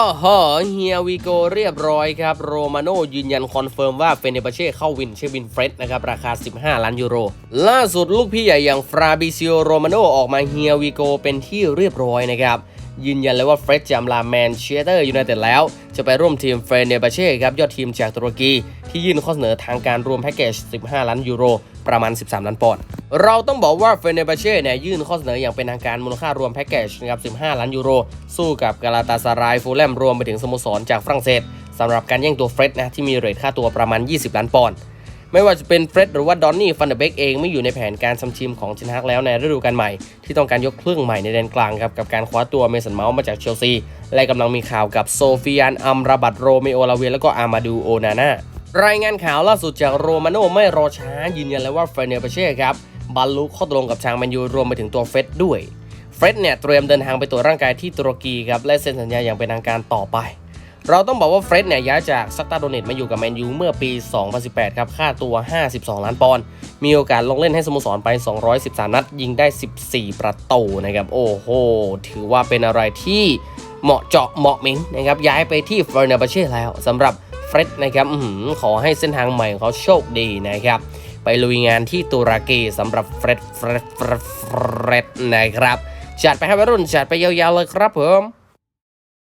อ้โหเฮียวีโกเรียบร้อยครับ โรมาโน่ยืนยันคอนเฟิร์มว่าเฟเนบาเช่เข้าวินเชวินเฟรดนะครับ ราคา 15 ล้านยูโร ล่าสุดลูกพี่ใหญ่อย่างฟราบิซิโอโรมาโน่ออกมาเฮียวีโกเป็นที่เรียบร้อยนะครับ ยืนยันเลยว่าเฟรดจะอำลาแมนเชสเตอร์ยูไนเต็ดแล้ว จะไปร่วมทีมเฟรเนบาเช่ครับยอดทีมจากตุรกี ที่ยื่นข้อเสนอทางการรวมแพ็กเกจ 15 ล้านยูโร ประมาณ 13 ล้านปอนด์เราต้องบอกว่าเฟรเนบาเช่เนี่ยยื่นข้อเสนออย่างเป็นทางการมูลค่ารวมแพ็กเกจนะครับ 15 ล้านยูโร สู้กับกาลาตาซารายฟูลแลมรวมไปถึงสโมสรจากฝรั่งเศสสำหรับการแย่งตัวเฟรดนะที่มีเรทค่าตัวประมาณ 20 ล้านปอนด์ ไม่ว่าจะเป็นเฟร็ดหรือว่าดอนนี่ฟันเดเบกเองไม่อยู่ในแผนการทำทีมของเทนฮากแล้วในฤดูกาลใหม่ ที่ต้องการยกเครื่องใหม่ในแดนกลางครับกับการคว้าตัวเมสันเมาส์มาจากเชลซี และกำลังมีข่าวกับโซฟิยานอัมราบัตโรเมโอลาเวียแล้วก็อามาดูโอนาน่ารายงานข่าวล่าสุดจากโรมาโน่ไม่รอช้ายืนยันเลยว่าเฟรเนเบเช่ครับบรรลุข้อตกลงกับทางแมนยูรวมไปถึงตัวเฟร็ดด้วยเฟร็ดเนี่ยเตรียมเดินทางไปตรวจร่างกายที่ตุรกีครับและเซ็นสัญญาอย่างเป็นทางการต่อไป เราต้องบอกว่าเฟร็ดเนี่ยย้ายจากซักตาโดเนตมาอยู่กับแมนยูเมื่อปี 2018 ครับค่าตัว 52 ล้านปอนด์มีโอกาสลงเล่นให้สโมสรไป 213 นัด ยิงได้ 14 ประตูนะครับ โอ้โห ถือว่าเป็นอะไรที่เหมาะเจาะเหมาะเหมิงนะครับย้ายไปที่เฟอร์นาบาเช่แล้วสำหรับเฟร็ดนะครับอขอให้เส้นทางใหม่ของเขาโชคดีนะครับไปลุยงานที่ตุรกีสำหรับเฟร็ดเฟร็ดเฟร็ดเฟร็ดนะครับจัดไปให้วัยรุ่นจัดไปยาวๆเลยครับผม